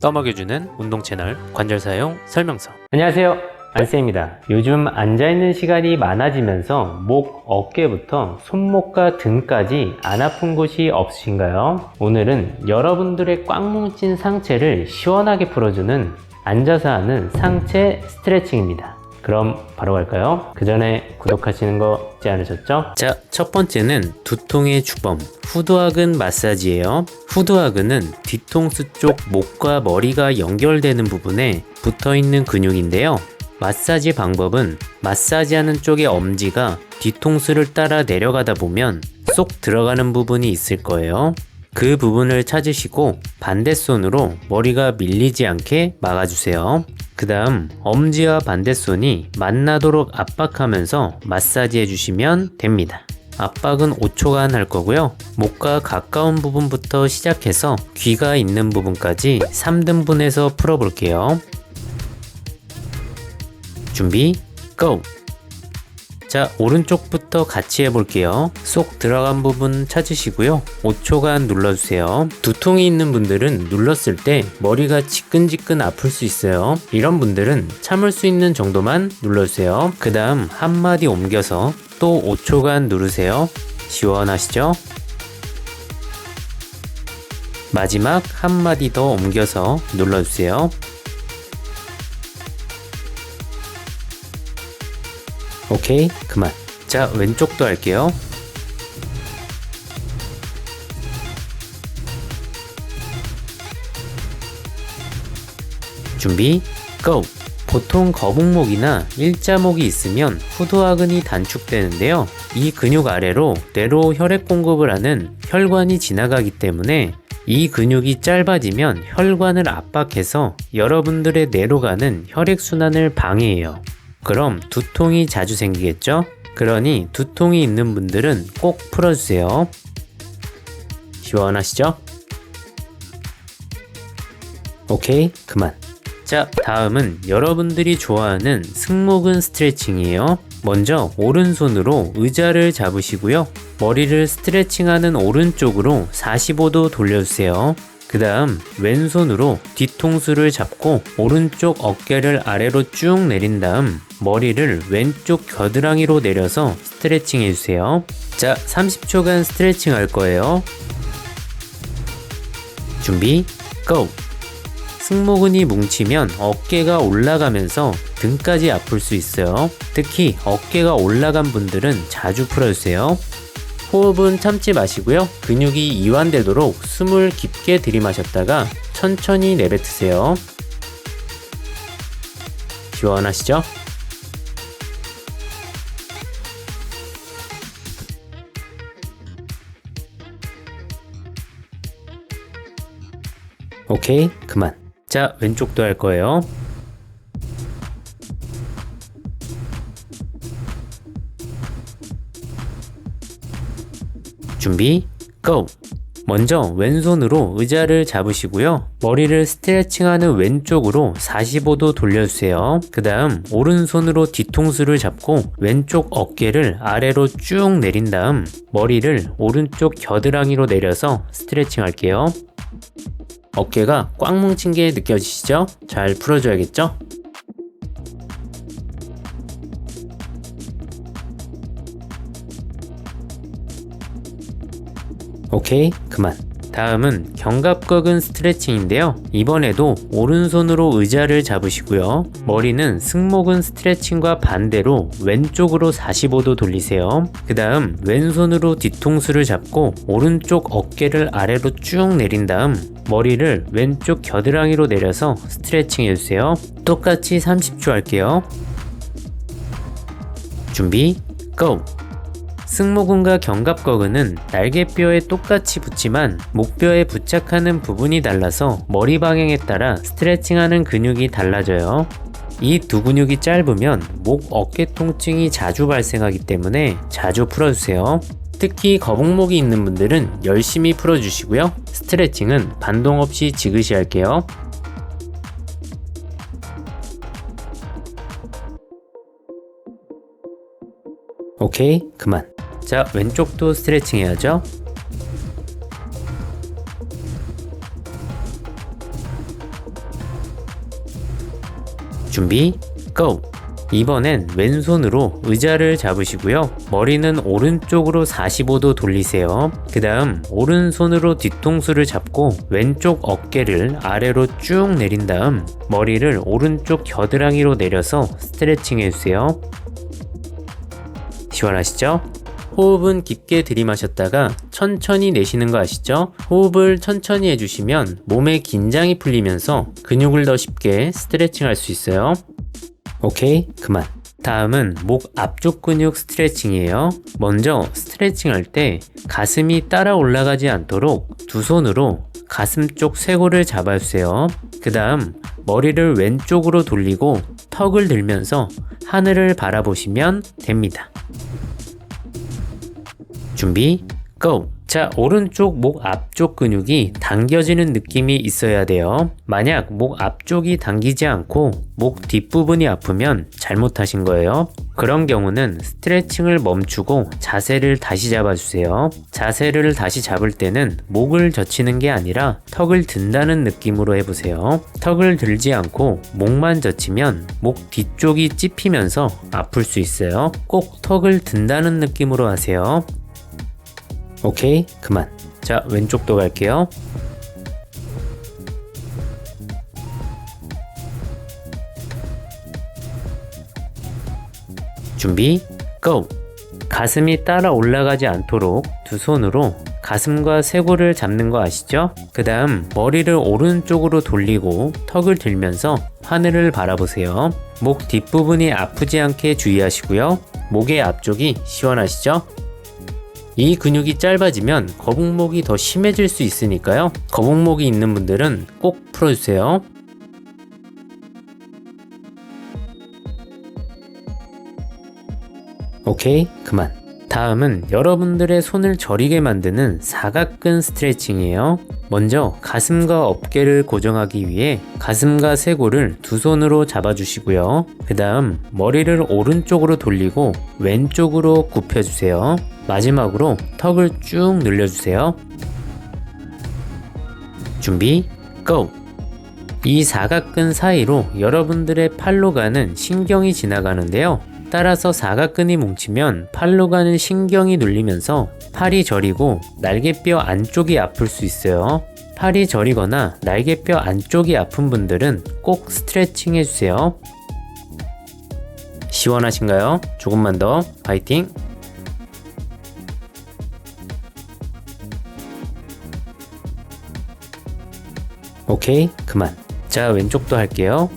떠먹여주는 운동 채널 관절 사용 설명서. 안녕하세요. 안쌤입니다. 요즘 앉아있는 시간이 많아지면서 목, 어깨부터 손목과 등까지 안 아픈 곳이 없으신가요? 오늘은 여러분들의 꽉 뭉친 상체를 시원하게 풀어주는 앉아서 하는 상체 스트레칭입니다. 그럼 바로 갈까요? 그 전에 구독하시는 거 잊지 않으셨죠? 자, 첫 번째는 두통의 주범, 후두하근 마사지예요. 후두하근은 뒤통수 쪽 목과 머리가 연결되는 부분에 붙어 있는 근육인데요. 마사지 방법은 마사지하는 쪽의 엄지가 뒤통수를 따라 내려가다 보면 쏙 들어가는 부분이 있을 거예요. 그 부분을 찾으시고 반대손으로 머리가 밀리지 않게 막아주세요. 그 다음 엄지와 반대손이 만나도록 압박하면서 마사지 해주시면 됩니다. 압박은 5초간 할 거고요. 목과 가까운 부분부터 시작해서 귀가 있는 부분까지 3등분해서 풀어볼게요. 준비, 고! 자, 오른쪽부터 같이 해볼게요. 쏙 들어간 부분 찾으시고요. 5초간 눌러주세요. 두통이 있는 분들은 눌렀을 때 머리가 지끈지끈 아플 수 있어요. 이런 분들은 참을 수 있는 정도만 눌러주세요. 그 다음 한마디 옮겨서 또 5초간 누르세요. 시원하시죠? 마지막 한마디 더 옮겨서 눌러주세요. 오케이, 그만. 자, 왼쪽도 할게요. 준비, 고! 보통 거북목이나 일자목이 있으면 후두하근이 단축되는데요. 이 근육 아래로 뇌로 혈액 공급을 하는 혈관이 지나가기 때문에 이 근육이 짧아지면 혈관을 압박해서 여러분들의 뇌로 가는 혈액순환을 방해해요. 그럼 두통이 자주 생기겠죠? 그러니 두통이 있는 분들은 꼭 풀어주세요. 시원하시죠? 오케이, 그만. 자, 다음은 여러분들이 좋아하는 승모근 스트레칭이에요. 먼저 오른손으로 의자를 잡으시고요. 머리를 스트레칭하는 오른쪽으로 45도 돌려주세요. 그 다음 왼손으로 뒤통수를 잡고 오른쪽 어깨를 아래로 쭉 내린 다음 머리를 왼쪽 겨드랑이로 내려서 스트레칭 해주세요. 자, 30초간 스트레칭 할 거예요. 준비, 고! 승모근이 뭉치면 어깨가 올라가면서 등까지 아플 수 있어요. 특히 어깨가 올라간 분들은 자주 풀어주세요. 호흡은 참지 마시고요. 근육이 이완되도록 숨을 깊게 들이마셨다가 천천히 내뱉으세요. 시원하시죠? 오케이, 그만. 자, 왼쪽도 할 거예요. 준비, 고! 먼저 왼손으로 의자를 잡으시고요. 머리를 스트레칭하는 왼쪽으로 45도 돌려주세요. 그 다음 오른손으로 뒤통수를 잡고 왼쪽 어깨를 아래로 쭉 내린 다음 머리를 오른쪽 겨드랑이로 내려서 스트레칭 할게요. 어깨가 꽉 뭉친 게 느껴지시죠? 잘 풀어줘야겠죠? 오케이, 그만. 다음은 견갑거근 스트레칭인데요. 이번에도 오른손으로 의자를 잡으시고요. 머리는 승모근 스트레칭과 반대로 왼쪽으로 45도 돌리세요. 그 다음 왼손으로 뒤통수를 잡고 오른쪽 어깨를 아래로 쭉 내린 다음 머리를 왼쪽 겨드랑이로 내려서 스트레칭 해주세요. 똑같이 30초 할게요. 준비, 고! 승모근과 견갑거근은 날개뼈에 똑같이 붙지만 목뼈에 부착하는 부분이 달라서 머리 방향에 따라 스트레칭하는 근육이 달라져요. 이 두 근육이 짧으면 목 어깨 통증이 자주 발생하기 때문에 자주 풀어주세요. 특히 거북목이 있는 분들은 열심히 풀어주시고요. 스트레칭은 반동 없이 지그시 할게요. 오케이, 그만. 자, 왼쪽도 스트레칭 해야죠. 준비, 고! 이번엔 왼손으로 의자를 잡으시고요. 머리는 오른쪽으로 45도 돌리세요. 그 다음 오른손으로 뒤통수를 잡고 왼쪽 어깨를 아래로 쭉 내린 다음 머리를 오른쪽 겨드랑이로 내려서 스트레칭 해주세요. 시원하시죠? 호흡은 깊게 들이마셨다가 천천히 내쉬는 거 아시죠? 호흡을 천천히 해주시면 몸의 긴장이 풀리면서 근육을 더 쉽게 스트레칭 할 수 있어요. 오케이, 그만. 다음은 목 앞쪽 근육 스트레칭이에요. 먼저 스트레칭 할 때 가슴이 따라 올라가지 않도록 두 손으로 가슴 쪽 쇄골을 잡아주세요. 그 다음 머리를 왼쪽으로 돌리고 턱을 들면서 하늘을 바라보시면 됩니다. 준비, 고! 자, 오른쪽 목 앞쪽 근육이 당겨지는 느낌이 있어야 돼요. 만약 목 앞쪽이 당기지 않고 목 뒷부분이 아프면 잘못하신 거예요. 그런 경우는 스트레칭을 멈추고 자세를 다시 잡아주세요. 자세를 다시 잡을 때는 목을 젖히는 게 아니라 턱을 든다는 느낌으로 해보세요. 턱을 들지 않고 목만 젖히면 목 뒤쪽이 찝히면서 아플 수 있어요. 꼭 턱을 든다는 느낌으로 하세요. 오케이, 그만. 자, 왼쪽도 갈게요. 준비, 고! 가슴이 따라 올라가지 않도록 두 손으로 가슴과 쇄골을 잡는 거 아시죠? 그 다음 머리를 오른쪽으로 돌리고 턱을 들면서 하늘을 바라보세요. 목 뒷부분이 아프지 않게 주의하시고요. 목의 앞쪽이 시원하시죠? 이 근육이 짧아지면 거북목이 더 심해질 수 있으니까요. 거북목이 있는 분들은 꼭 풀어주세요. 오케이, 그만. 다음은 여러분들의 손을 저리게 만드는 사각근 스트레칭이에요. 먼저 가슴과 어깨를 고정하기 위해 가슴과 쇄골을 두 손으로 잡아주시고요. 그 다음 머리를 오른쪽으로 돌리고 왼쪽으로 굽혀주세요. 마지막으로 턱을 쭉 늘려주세요. 준비, 고! 이 사각근 사이로 여러분들의 팔로 가는 신경이 지나가는데요. 따라서 사각근이 뭉치면 팔로 가는 신경이 눌리면서 팔이 저리고 날개뼈 안쪽이 아플 수 있어요. 팔이 저리거나 날개뼈 안쪽이 아픈 분들은 꼭 스트레칭 해주세요. 시원하신가요? 조금만 더 파이팅! 오케이, 그만. 자, 왼쪽도 할게요.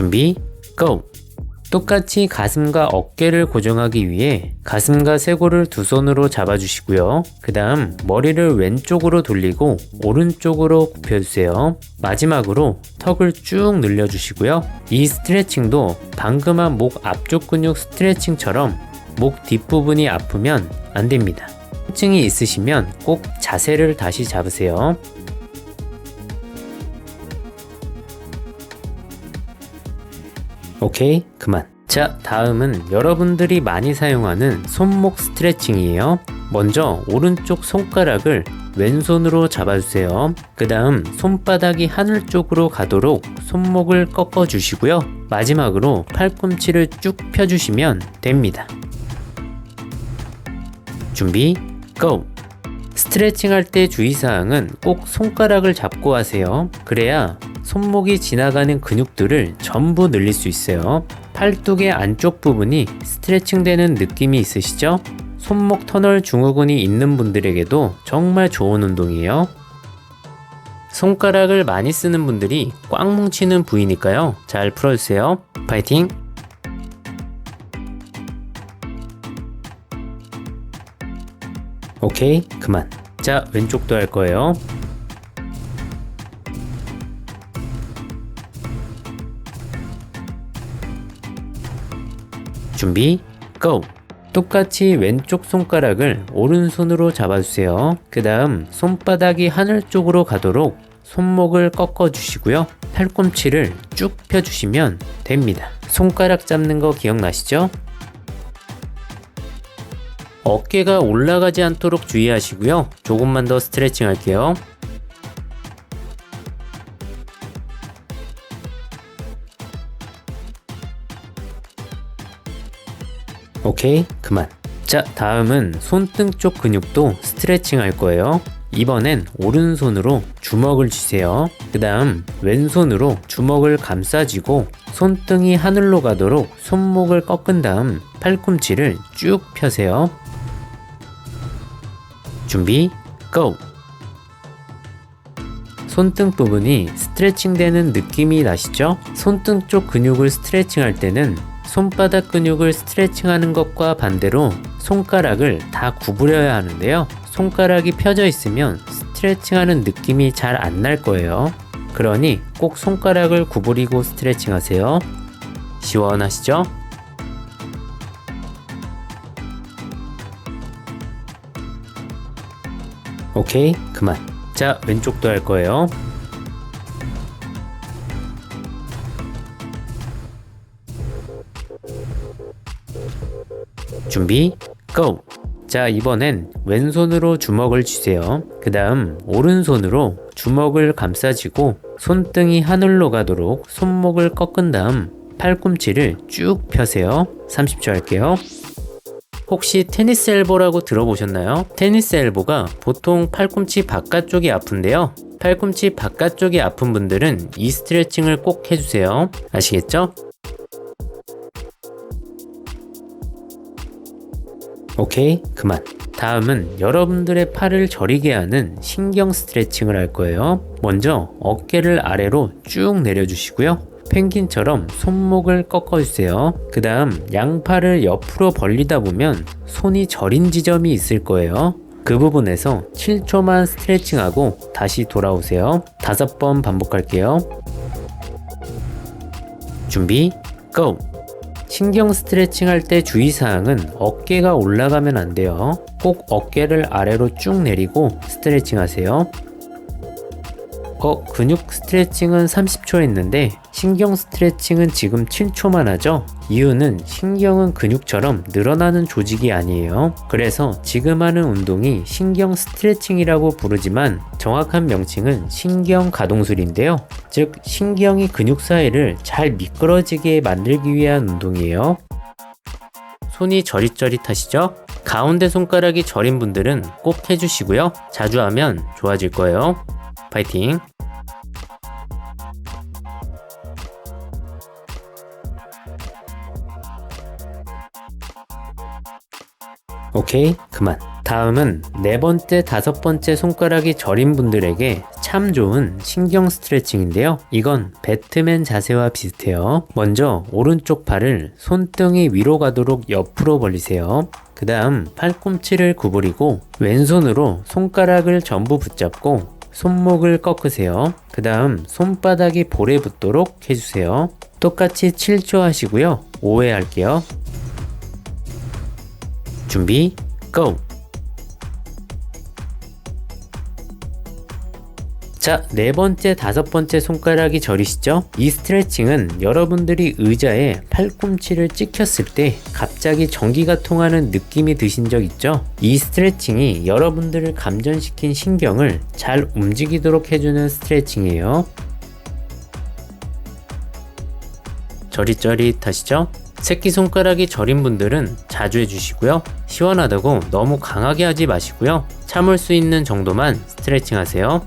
준비, 고! 똑같이 가슴과 어깨를 고정하기 위해 가슴과 쇄골을 두 손으로 잡아주시고요. 그 다음 머리를 왼쪽으로 돌리고 오른쪽으로 굽혀주세요. 마지막으로 턱을 쭉 늘려주시고요. 이 스트레칭도 방금 한 목 앞쪽 근육 스트레칭처럼 목 뒷부분이 아프면 안 됩니다. 통증이 있으시면 꼭 자세를 다시 잡으세요. 오케이, 그만. 자, 다음은 여러분들이 많이 사용하는 손목 스트레칭이에요. 먼저 오른쪽 손가락을 왼손으로 잡아주세요. 그 다음 손바닥이 하늘 쪽으로 가도록 손목을 꺾어 주시고요. 마지막으로 팔꿈치를 쭉 펴주시면 됩니다. 준비, 고! 스트레칭 할 때 주의사항은 꼭 손가락을 잡고 하세요. 그래야 손목이 지나가는 근육들을 전부 늘릴 수 있어요. 팔뚝의 안쪽 부분이 스트레칭 되는 느낌이 있으시죠? 손목 터널 증후군이 있는 분들에게도 정말 좋은 운동이에요. 손가락을 많이 쓰는 분들이 꽉 뭉치는 부위니까요. 잘 풀어주세요. 파이팅! 오케이, 그만. 자, 왼쪽도 할 거예요. 준비, 고! 똑같이 왼쪽 손가락을 오른손으로 잡아주세요. 그 다음 손바닥이 하늘 쪽으로 가도록 손목을 꺾어 주시고요. 팔꿈치를 쭉 펴주시면 됩니다. 손가락 잡는 거 기억나시죠? 어깨가 올라가지 않도록 주의하시고요. 조금만 더 스트레칭 할게요. 오케이, 그만. 자, 다음은 손등 쪽 근육도 스트레칭 할 거예요. 이번엔 오른손으로 주먹을 쥐세요. 그 다음 왼손으로 주먹을 감싸쥐고 손등이 하늘로 가도록 손목을 꺾은 다음 팔꿈치를 쭉 펴세요. 준비, 고! 손등 부분이 스트레칭 되는 느낌이 나시죠? 손등 쪽 근육을 스트레칭 할 때는 손바닥 근육을 스트레칭 하는 것과 반대로 손가락을 다 구부려야 하는데요. 손가락이 펴져 있으면 스트레칭 하는 느낌이 잘 안 날 거예요. 그러니 꼭 손가락을 구부리고 스트레칭 하세요. 시원하시죠? 오케이, 그만. 자, 왼쪽도 할 거예요. 준비, 고! 자, 이번엔 왼손으로 주먹을 쥐세요. 그 다음, 오른손으로 주먹을 감싸쥐고 손등이 하늘로 가도록 손목을 꺾은 다음 팔꿈치를 쭉 펴세요. 30초 할게요. 혹시 테니스 엘보라고 들어보셨나요? 테니스 엘보가 보통 팔꿈치 바깥쪽이 아픈데요. 팔꿈치 바깥쪽이 아픈 분들은 이 스트레칭을 꼭 해주세요. 아시겠죠? 오케이, 그만. 다음은 여러분들의 팔을 저리게 하는 신경 스트레칭을 할 거예요. 먼저 어깨를 아래로 쭉 내려주시고요. 펭귄처럼 손목을 꺾어주세요. 그 다음 양팔을 옆으로 벌리다 보면 손이 저린 지점이 있을 거예요. 그 부분에서 7초만 스트레칭하고 다시 돌아오세요. 다섯 번 반복할게요. 준비, 고! 신경 스트레칭 할 때 주의사항은 어깨가 올라가면 안 돼요. 꼭 어깨를 아래로 쭉 내리고 스트레칭 하세요. 어, 근육 스트레칭은 30초 했는데 신경 스트레칭은 지금 7초만 하죠? 이유는 신경은 근육처럼 늘어나는 조직이 아니에요. 그래서 지금 하는 운동이 신경 스트레칭이라고 부르지만 정확한 명칭은 신경 가동술인데요. 즉, 신경이 근육 사이를 잘 미끄러지게 만들기 위한 운동이에요. 손이 저릿저릿하시죠? 가운데 손가락이 저린 분들은 꼭 해주시고요. 자주 하면 좋아질 거예요. 파이팅! 오케이, 그만. 다음은 네 번째, 다섯 번째 손가락이 저린 분들에게 참 좋은 신경 스트레칭인데요. 이건 배트맨 자세와 비슷해요. 먼저 오른쪽 팔을 손등이 위로 가도록 옆으로 벌리세요. 그 다음 팔꿈치를 구부리고 왼손으로 손가락을 전부 붙잡고 손목을 꺾으세요. 그 다음 손바닥이 볼에 붙도록 해주세요. 똑같이 7초 하시고요. 5회 할게요. 준비, 고! 자, 네 번째, 다섯 번째 손가락이 저리시죠? 이 스트레칭은 여러분들이 의자에 팔꿈치를 찍혔을 때 갑자기 전기가 통하는 느낌이 드신 적 있죠? 이 스트레칭이 여러분들을 감전시킨 신경을 잘 움직이도록 해주는 스트레칭이에요. 저릿저릿하시죠? 새끼손가락이 저린 분들은 자주 해주시고요. 시원하다고 너무 강하게 하지 마시고요. 참을 수 있는 정도만 스트레칭 하세요.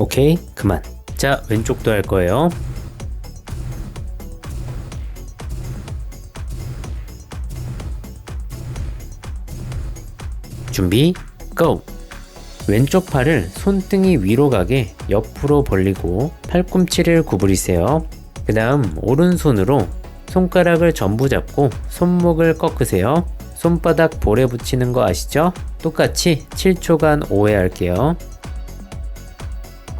오케이, 그만. 자, 왼쪽도 할 거예요. 준비, 고! 왼쪽 팔을 손등이 위로 가게 옆으로 벌리고 팔꿈치를 구부리세요. 그 다음 오른손으로 손가락을 전부 잡고 손목을 꺾으세요. 손바닥 볼에 붙이는 거 아시죠? 똑같이 7초간 5회 할게요.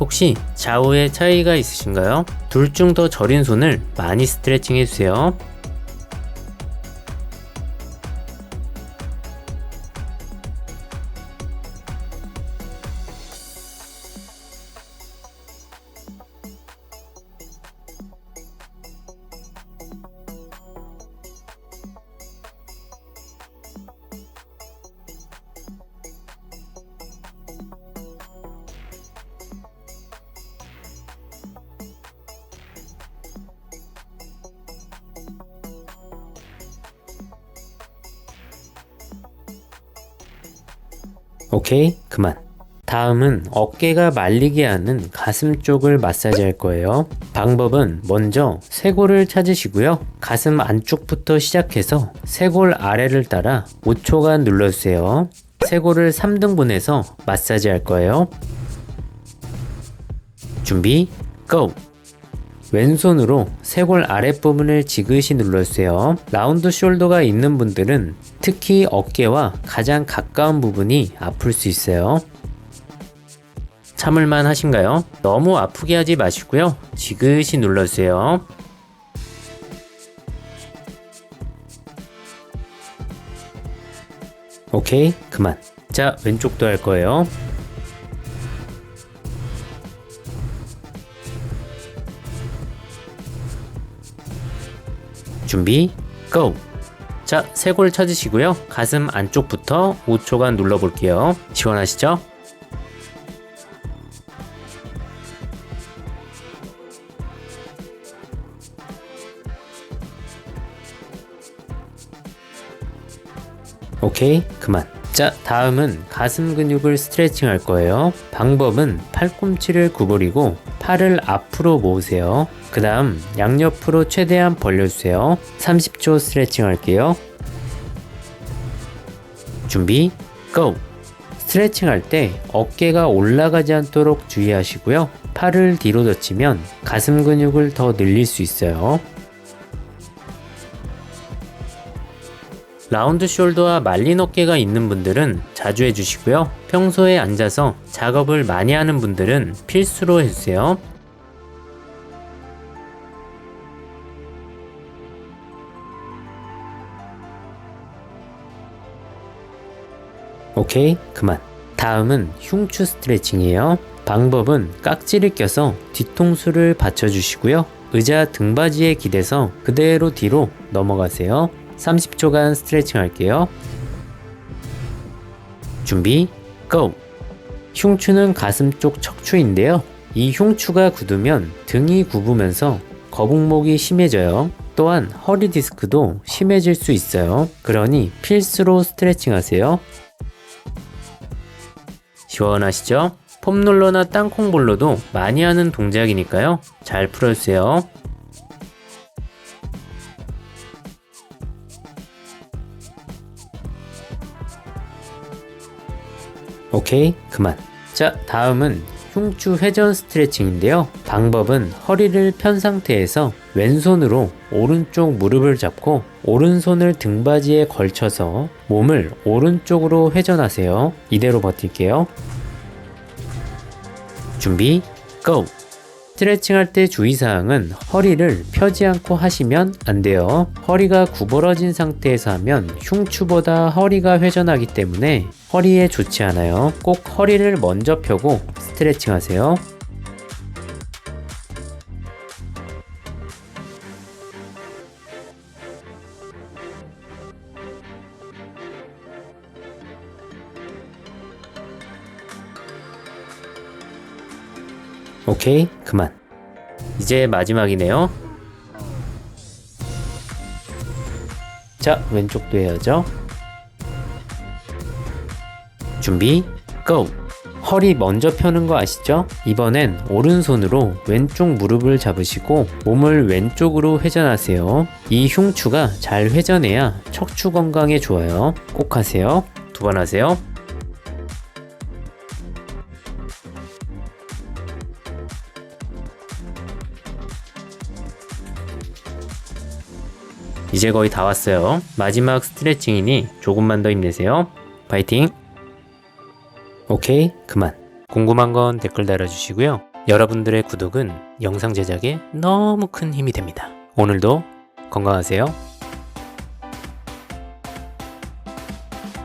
혹시 좌우에 차이가 있으신가요? 둘 중 더 저린 손을 많이 스트레칭 해주세요. 오케이, 그만. 다음은 어깨가 말리게 하는 가슴 쪽을 마사지 할 거예요. 방법은 먼저 쇄골을 찾으시고요. 가슴 안쪽부터 시작해서 쇄골 아래를 따라 5초간 눌러주세요. 쇄골을 3등분해서 마사지 할 거예요. 준비, 고! 왼손으로 쇄골 아랫부분을 지그시 눌러주세요. 라운드 숄더가 있는 분들은 특히 어깨와 가장 가까운 부분이 아플 수 있어요. 참을만 하신가요? 너무 아프게 하지 마시고요. 지그시 눌러주세요. 오케이, 그만. 자, 왼쪽도 할 거예요. 준비, 고! 자, 쇄골 찾으시고요. 가슴 안쪽부터 5초간 눌러볼게요. 시원하시죠? 오케이, 그만. 자, 다음은 가슴 근육을 스트레칭 할 거예요. 방법은 팔꿈치를 구부리고 팔을 앞으로 모으세요. 그 다음 양옆으로 최대한 벌려주세요. 30초 스트레칭 할게요. 준비, 고! 스트레칭 할 때 어깨가 올라가지 않도록 주의하시고요. 팔을 뒤로 젖히면 가슴 근육을 더 늘릴 수 있어요. 라운드 숄더와 말린 어깨가 있는 분들은 자주 해주시고요. 평소에 앉아서 작업을 많이 하는 분들은 필수로 해주세요. 오케이, 그만. 다음은 흉추 스트레칭이에요. 방법은 깍지를 껴서 뒤통수를 받쳐주시고요. 의자 등받이에 기대서 그대로 뒤로 넘어가세요. 30초간 스트레칭 할게요. 준비, 고! 흉추는 가슴 쪽 척추인데요. 이 흉추가 굳으면 등이 굽으면서 거북목이 심해져요. 또한 허리 디스크도 심해질 수 있어요. 그러니 필수로 스트레칭 하세요. 시원하시죠? 폼롤러나 땅콩볼로도 많이 하는 동작이니까요. 잘 풀어주세요. 오케이, 그만. 자, 다음은 흉추 회전 스트레칭인데요. 방법은 허리를 편 상태에서 왼손으로 오른쪽 무릎을 잡고 오른손을 등받이에 걸쳐서 몸을 오른쪽으로 회전하세요. 이대로 버틸게요. 준비, 고! 스트레칭 할 때 주의사항은 허리를 펴지 않고 하시면 안 돼요. 허리가 구부러진 상태에서 하면 흉추보다 허리가 회전하기 때문에 허리에 좋지 않아요. 꼭 허리를 먼저 펴고 스트레칭 하세요. 오케이, 그만. 이제 마지막이네요. 자, 왼쪽도 해야죠. 준비, 고! 허리 먼저 펴는 거 아시죠? 이번엔 오른손으로 왼쪽 무릎을 잡으시고 몸을 왼쪽으로 회전하세요. 이 흉추가 잘 회전해야 척추 건강에 좋아요. 꼭 하세요. 두 번 하세요. 이제 거의 다 왔어요. 마지막 스트레칭이니 조금만 더 힘내세요. 파이팅! 오케이, 그만. 궁금한 건 댓글 달아주시고요. 여러분들의 구독은 영상 제작에 너무 큰 힘이 됩니다. 오늘도 건강하세요.